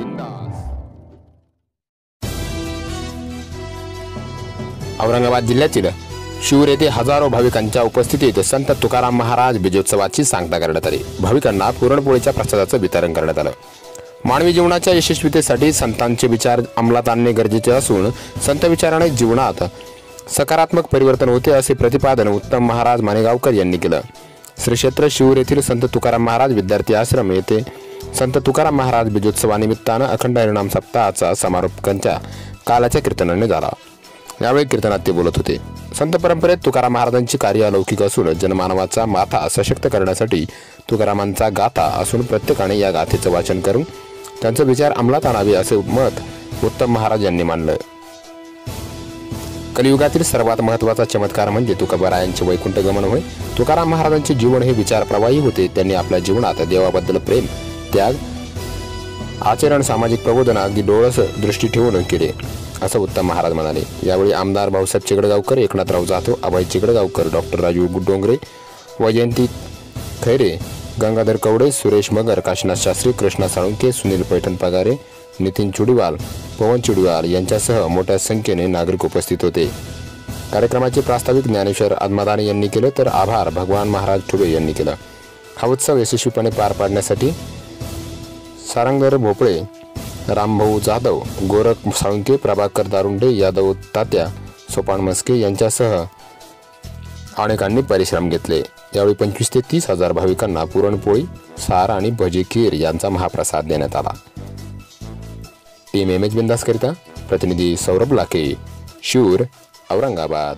बिंदास औरंगाबाद जिल्ह्यातील शिवर येथे हजारो भाविकांच्या उपस्थितीत संत तुकाराम महाराज बीजोत्सवाची सांगता करण्यात आली. भाविकांना पुरणपोळीच्या प्रसादाचं वितरण करण्यात आलं. मानवी जीवनाच्या यशस्वीतेसाठी संतांचे विचार अंमलात आणणे गरजेचे असून संत विचाराने जीवनात सकारात्मक परिवर्तन होते असे प्रतिपादन उत्तम महाराज मानेगावकर यांनी केलं. श्री क्षेत्र शिवूर येथील संत तुकाराम महाराज विद्यार्थी आश्रम येथे संत तुकाराम महाराज बीजोत्सवानिमित्तानं अखंड हरिणाम सप्ताहाचा समारोप त्यांच्या कालाच्या कीर्तनाने झाला यावेळी कीर्तनात ते बोलत होते. संत परंपरेत तुकाराम महाराजांची कार्य अलौकिक असून जनमानवाचा माथा सशक्त करण्यासाठी तुकारामांचा गाथा असून प्रत्येकाने या गाथेचं वाचन करून त्यांचे विचार अंमलात आणावे असे मत उत्तम महाराज यांनी मानलं. कलियुगातील सर्वात महत्त्वाचा चमत्कार म्हणजे तुकाबरायांचे वैकुंठ गमन होय. तुकाराम महाराजांचे जीवन हे विचार प्रवाही होते. त्यांनी आपल्या जीवनात देवाबद्दल प्रेम त्याग आचरण सामाजिक प्रबोधन अगदी डोळस दृष्टी ठेवून केले असं उत्तम महाराज म्हणाले. यावेळी आमदार भाऊसाहेब चिकडगावकर एकनाथराव जाधव अभय चिकडगावकर डॉक्टर राजू डोंगरे वैजयंती खैरे गंगाधर कवडे सुरेश मगर काशीनाथ शास्त्री कृष्णा साळुंके सुनील पैठण पगारे नितीन चुडीवाल पवन चुडीवाल यांच्यासह मोठ्या संख्येने नागरिक उपस्थित होते. कार्यक्रमाचे प्रास्ताविक ज्ञानेश्वर आदमादाने यांनी केलं तर आभार भगवान महाराज ठुबे यांनी केलं. हा उत्सव यशस्वीपणे पार पाडण्यासाठी सारंगर भोपळे रामभाऊ जाधव गोरख साळुंके प्रभाकर दारुंडे यादव तात्या सोपान मस्के यांच्यासह अनेकांनी परिश्रम घेतले. यावेळी पंचवीस ते तीस हजार भाविकांना पुरणपोळी सार आणि भजी खीर यांचा महाप्रसाद देण्यात आला. टीम एम एच बिंदास करिता प्रतिनिधी सौरभ लाके शूर औरंगाबाद.